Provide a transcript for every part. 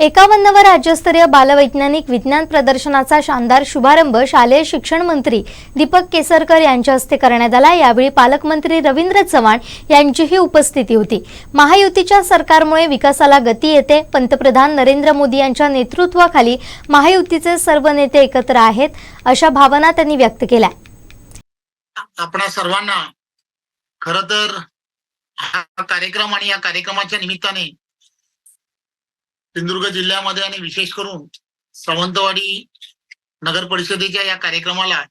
एकावन्नव राज्यस्तरीय बालवैज्ञानिक विज्ञान प्रदर्शनाचा शानदार शुभारंभ शालेय शिक्षण मंत्री दीपक केसरकर यांच्या हस्ते करण्यात आला. यावेळी पालकमंत्री रवींद्र चव्हाण यांचीही उपस्थिती होती. महायुतीच्या सरकारमुळे विकासाला गती येते. पंतप्रधान नरेंद्र मोदी यांच्या नेतृत्वाखाली महायुतीचे सर्व नेते एकत्र आहेत अशा भावना त्यांनी व्यक्त केल्या. आपणा सर्वांना खर तर हा कार्यक्रम आणि या कार्यक्रमाच्या निमित्ताने सिंधुदुर्ग जिल्ह्यामध्ये आणि विशेष करून सावंतवाडी नगर परिषदेच्या या कार्यक्रमाला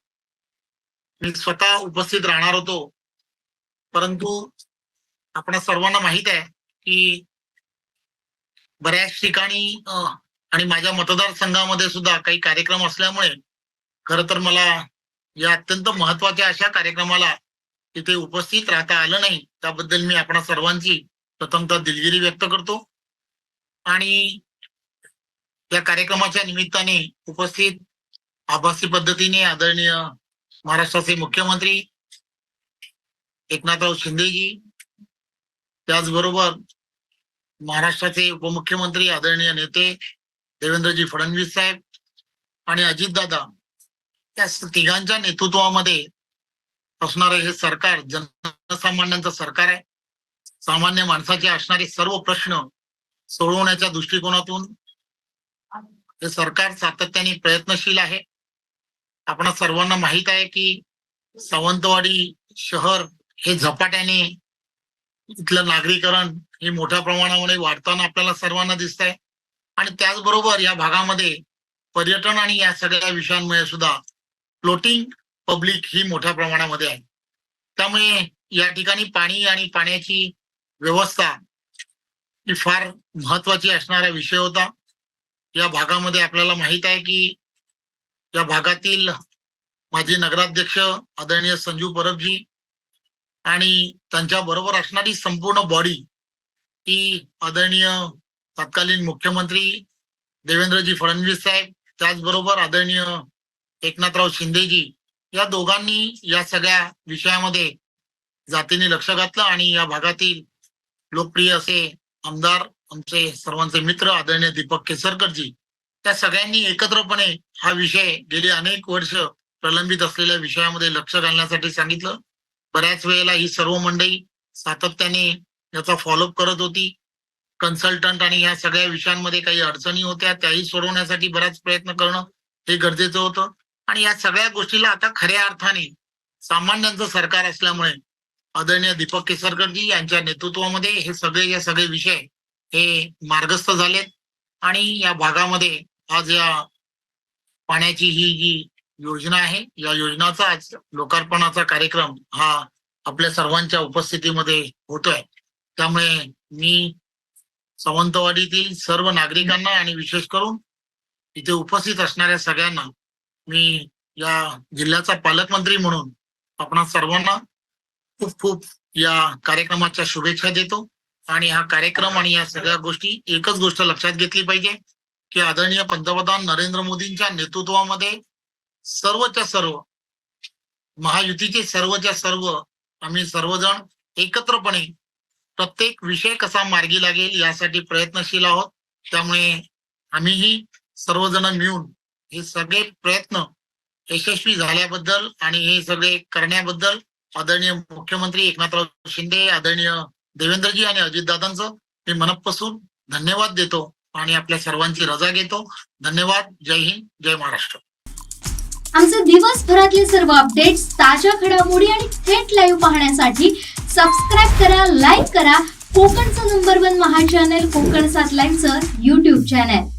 मी स्वतः उपस्थित राहणार होतो. परंतु आपण सर्वांना माहीत आहे की बऱ्याच ठिकाणी आणि माझ्या मतदारसंघामध्ये सुद्धा काही कार्यक्रम असल्यामुळे खर तर मला या अत्यंत महत्त्वाच्या अशा कार्यक्रमाला तिथे उपस्थित राहता आलं नाही. त्याबद्दल मी आपण सर्वांची प्रथमतः दिलगिरी व्यक्त करतो. आणि या कार्यक्रमाच्या निमित्ताने उपस्थित आभासी पद्धतीने आदरणीय महाराष्ट्राचे मुख्यमंत्री एकनाथराव शिंदेजी त्याचबरोबर महाराष्ट्राचे उपमुख्यमंत्री आदरणीय नेते देवेंद्रजी फडणवीस साहेब आणि अजितदादा त्या तिघांच्या नेतृत्वामध्ये असणारं हे सरकार जनसामान्यांचं सरकार आहे. सामान्य माणसाचे असणारे सर्व प्रश्न सोडवण्याच्या दृष्टिकोनातून हे सरकार सातत्याने प्रयत्नशील आहे. आपण सर्वांना माहीत आहे की सावंतवाडी शहर हे झपाट्याने इथलं नागरीकरण हे मोठ्या प्रमाणामध्ये वाढताना आपल्याला सर्वांना दिसत आहे आणि त्याचबरोबर या भागामध्ये पर्यटन आणि या सगळ्या विषयांमुळे सुद्धा फ्लोटिंग पब्लिक ही मोठ्या प्रमाणामध्ये आहे. त्यामुळे या ठिकाणी पाणी आणि पाण्याची व्यवस्था ही फार महत्वाची असणारा विषय होता. या भागामध्ये आपल्याला माहीत आहे की या भागातील माजी नगराध्यक्ष आदरणीय संजू परबजी आणि त्यांच्या बरोबर असणारी संपूर्ण बॉडी ही आदरणीय तत्कालीन मुख्यमंत्री देवेंद्रजी फडणवीस साहेब त्याचबरोबर आदरणीय एकनाथराव शिंदेजी या दोघांनी या सगळ्या विषयामध्ये जातीने लक्ष घातलं आणि या भागातील लोकप्रिय असे आमदार आमचे सर्वांचे मित्र आदरणीय दीपक केसरकरजी त्या सगळ्यांनी एकत्रपणे हा विषय गेली अनेक वर्ष प्रलंबित असलेल्या विषयामध्ये लक्ष घालण्यासाठी सांगितलं. बऱ्याच वेळेला ही सर्व मंडळी सातत्याने याचा फॉलोअप करत होती. कन्सल्टंट आणि या सगळ्या विषयांमध्ये काही अडचणी होत्या त्याही सोडवण्यासाठी बराच प्रयत्न करणं हे गरजेचं होतं. आणि या सगळ्या गोष्टीला आता खऱ्या अर्थाने सामान्यांचं सरकार असल्यामुळे आदरणीय दीपक केसरकरजी यांच्या नेतृत्वामध्ये हे सगळे जे सगळे विषय हे मार्गस्थ झालेत. आणि या भागामध्ये आज या पाण्याची ही जी योजना आहे या योजनाचा आज लोकार्पणाचा कार्यक्रम हा आपल्या सर्वांच्या उपस्थितीमध्ये होतोय. त्यामुळे मी सावंतवाडीतील सर्व नागरिकांना आणि विशेष करून इथे उपस्थित असणाऱ्या सगळ्यांना मी या जिल्ह्याचा पालकमंत्री म्हणून आपणा सर्वांना खूप खूप या कार्यक्रमाच्या शुभेच्छा देतो. आणि हा कार्यक्रम आणि या सगळ्या गोष्टी एकच गोष्ट लक्षात घेतली पाहिजे की आदरणीय पंतप्रधान नरेंद्र मोदींच्या नेतृत्वामध्ये सर्वच्या सर्व महायुतीचे सर्वच्या सर्व आम्ही सर्वजण एकत्रपणे प्रत्येक विषय कसा मार्गी लागेल यासाठी प्रयत्नशील आहोत. त्यामुळे आम्हीही सर्वजण मिळून हे सगळे प्रयत्न यशस्वी झाल्याबद्दल आणि हे सगळे करण्याबद्दल आदरणीय मुख्यमंत्री एकनाथराव शिंदे आदरणीय देवेंद्रजी आणि अजितदादांचं मी मनपासून धन्यवाद देतो आणि आपल्या सर्वांची रजा घेतो. धन्यवाद. जय हिंद. जय महाराष्ट्र. आमचे दिवसभरातले सर्व अपडेट्स ताज्या घडामोडी आणि थेट लाईव्ह पाहण्यासाठी सबस्क्राईब करा लाईक करा. कोकणचं number one Maha channel Kokan सात लाईव्हचं युट्यूब चॅनल